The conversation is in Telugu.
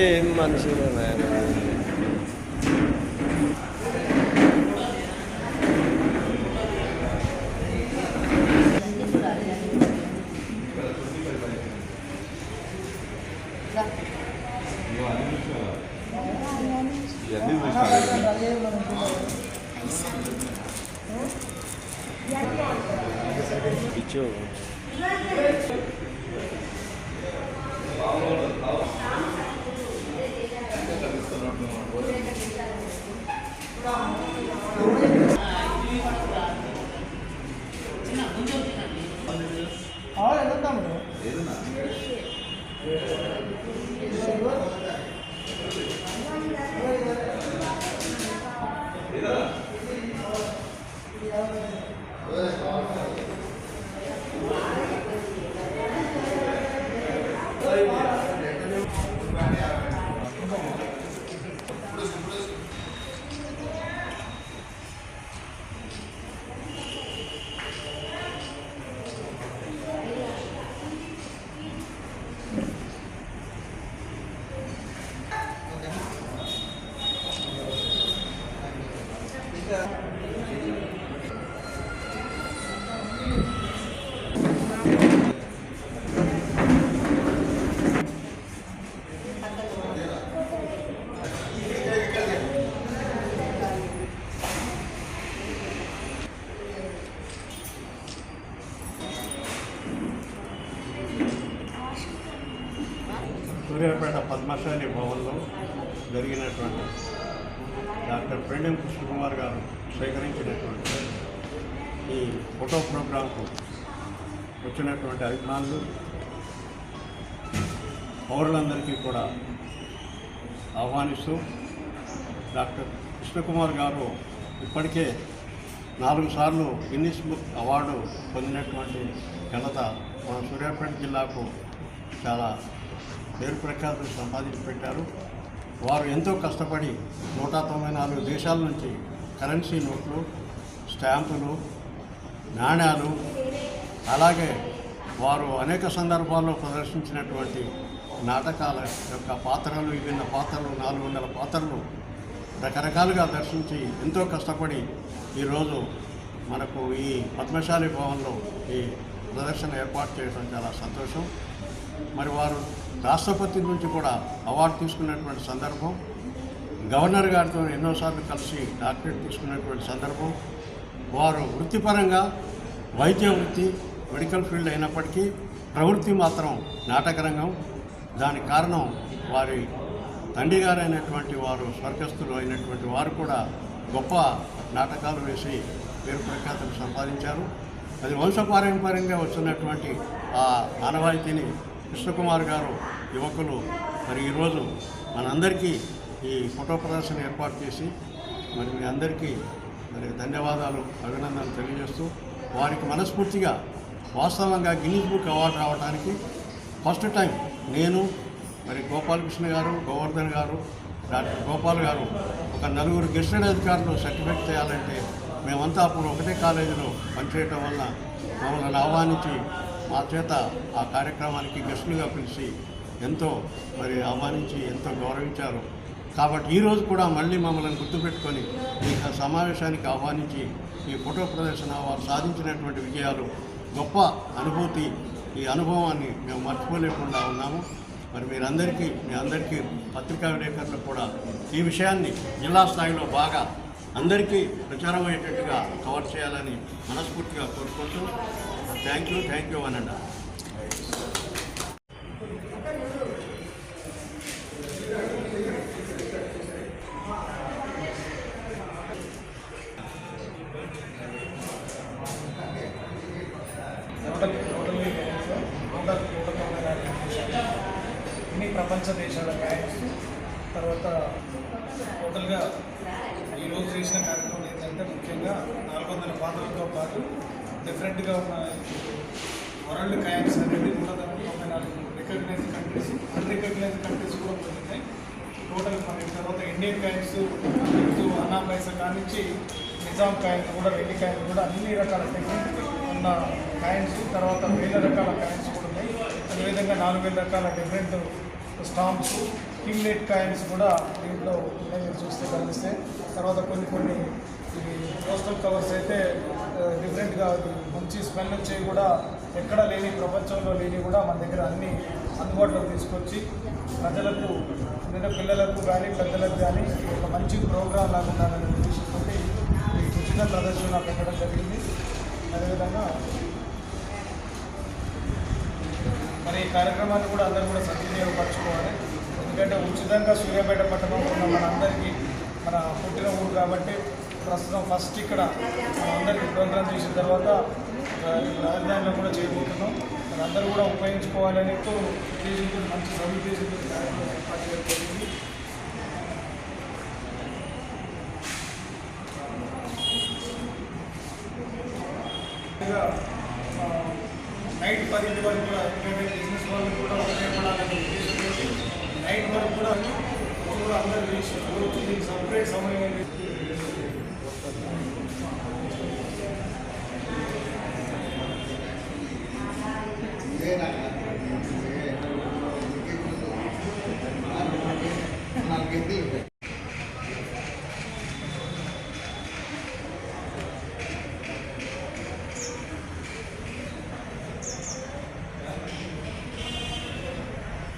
ఏం మనుషులు నాయన ఇవన్నీ చూసినా సూర్యాపేట పద్మశాలి భవన్లో జరిగినటువంటి డాక్టర్ ప్రణయం కృష్ణకుమార్ గారు సేకరించినటువంటి ఈ ఫోటో ప్రోగ్రాంకు వచ్చినటువంటి అభిమానులు పౌరులందరికీ కూడా ఆహ్వానిస్తూ డాక్టర్ కృష్ణకుమార్ గారు ఇప్పటికే నాలుగు సార్లు గిన్నిస్ బుక్ అవార్డు పొందినటువంటి ఘనత మన సూర్యాపేట జిల్లాకు చాలా పేరు ప్రఖ్యాతులు సంపాదించి పెట్టారు వారు ఎంతో కష్టపడి నూట తొంభై నాలుగు దేశాల నుంచి కరెన్సీ నోట్లు స్టాంపులు నాణ్యాలు అలాగే వారు అనేక సందర్భాల్లో ప్రదర్శించినటువంటి నాటకాల యొక్క పాత్రలు విభిన్న పాత్రలు నాలుగు వందల పాత్రలు రకరకాలుగా దర్శించి ఎంతో కష్టపడి ఈరోజు మనకు ఈ పద్మశాలి భవన్లో ఈ ప్రదర్శన ఏర్పాటు చేయడం చాలా సంతోషం. మరి వారు రాష్ట్రపతి నుంచి కూడా అవార్డు తీసుకున్నటువంటి సందర్భం గవర్నర్ గారితో ఎన్నోసార్లు కలిసి డాక్టరేట్ తీసుకున్నటువంటి సందర్భం వారు వృత్తిపరంగా వైద్య వృత్తి మెడికల్ ఫీల్డ్ అయినప్పటికీ ప్రవృత్తి మాత్రం నాటక రంగం దానికి కారణం వారి తండ్రి గారైనటువంటి వారు స్వర్గస్థులు అయినటువంటి వారు కూడా గొప్ప నాటకాలు వేసి పేరు ప్రఖ్యాతులు సంపాదించారు. అది వంశపారంపర్యంగా వస్తున్నటువంటి ఆ ఆనవాయితీని కృష్ణకుమార్ గారు యువకులు. మరి ఈరోజు మనందరికీ ఈ ఫోటో ప్రదర్శన ఏర్పాటు చేసి మరి మీ అందరికీ మరి ధన్యవాదాలు అభినందనలు తెలియజేస్తూ వారికి మనస్ఫూర్తిగా వాస్తవంగా గిన్నీస్ బుక్ అవార్డు రావడానికి ఫస్ట్ టైం నేను మరి గోపాలకృష్ణ గారు గోవర్ధన్ గారు డాక్టర్ గోపాల్ గారు ఒక నలుగురు గెస్టెడ్ అధికారులు సర్టిఫికేట్ చేయాలంటే మేమంతా అప్పుడు ఒకటే కాలేజీలో పనిచేయటం వల్ల మమ్మల్ని ఆహ్వానించి మా చేత ఆ కార్యక్రమానికి గెస్టులుగా పిలిచి ఎంతో మరి ఆహ్వానించి ఎంతో గౌరవించారు. కాబట్టి ఈరోజు కూడా మళ్ళీ మమ్మల్ని గుర్తుపెట్టుకొని ఈ సమావేశానికి ఆహ్వానించి ఈ ఫోటో ప్రదర్శన వారు సాధించినటువంటి విజయాలు గొప్ప అనుభూతి ఈ అనుభవాన్ని మేము మర్చిపోలేకుండా ఉన్నాము. మరి మీరందరికీ మీ అందరికీ పత్రికా విలేకరులకు కూడా ఈ విషయాన్ని జిల్లా స్థాయిలో బాగా అందరికీ ప్రచారం అయ్యేటట్టుగా కవర్ చేయాలని మనస్ఫూర్తిగా కోరుకుంటూ థ్యాంక్ యూ థ్యాంక్ యూ అనండి నూట అన్ని ప్రపంచ దేశాల కాయిన్స్ తర్వాత టోటల్గా ఈరోజు చేసిన కార్యక్రమం ఏంటంటే ముఖ్యంగా నాలుగు వందల పాత్రలతో పాటు డిఫరెంట్గా ఉన్న వరల్డ్ కాయిన్స్ అనేది నూట తొంభై నాలుగు రికగ్నైజ్ కంట్రీస్ అన్రికగ్నైజ్ కంట్రీస్ కూడా పొందుతాయి టోటల్ మనకి తర్వాత ఇండియన్ కాయిన్స్ అన్నా పైసా కానించి నిజాం కాయిన్స్ కూడా వెండి కాయిన్స్ కూడా అన్ని రకాల టెక్నిక్ ఉన్న కాయిన్స్ తర్వాత వేల రకాల కాయిన్స్ కూడా ఉన్నాయి. అదేవిధంగా నాలుగు వేల రకాల డిఫరెంట్ స్టాంప్స్ కింగ్లెట్ కాయిన్స్ కూడా దీంట్లో ఉన్నాయి. మీరు చూస్తే కనిపిస్తే తర్వాత కొన్ని కొన్ని ఈ పోస్టల్ కవర్స్ అయితే డిఫరెంట్గా మంచి స్మెల్ వచ్చేవి కూడా ఎక్కడ లేని ప్రపంచంలో లేని కూడా మన దగ్గర అన్ని అందుబాటులోకి తీసుకొచ్చి ప్రజలకు లేదా పిల్లలకు కానీ పెద్దలకు కానీ ఒక మంచి ప్రోగ్రాం లాగా ఉండాలనే ఉద్దేశంతో ఈ ఉచిత ప్రదర్శన పెట్టడం జరిగింది. అదేవిధంగా మరి ఈ కార్యక్రమాన్ని కూడా అందరూ కూడా సద్వినియోగపరచుకోవాలి. ఎందుకంటే ఉచితంగా సూర్యాపేట పట్టణంలో ఉన్న మనందరికీ మన పుట్టిన ఊరు కాబట్టి ప్రస్తుతం ఫస్ట్ ఇక్కడ అందరికీ ప్రోగ్రామ్ చేసిన తర్వాత రాజధానిలో కూడా చేయబోతున్నాం. అందరూ కూడా ఉపయోగించుకోవాలని ఉద్దేశంతో మంచి సదుద్దేశంతో ఈ నైట్ పదింటి వరకు కూడా ఎందుకంటే బిజినెస్ వాళ్ళు కూడా ఉపయోగపడాలని ఉద్దేశంతో నైట్ వరకు కూడా అందరూ చేసి దీనికి సపరేట్ సమయం అనేది Argentina.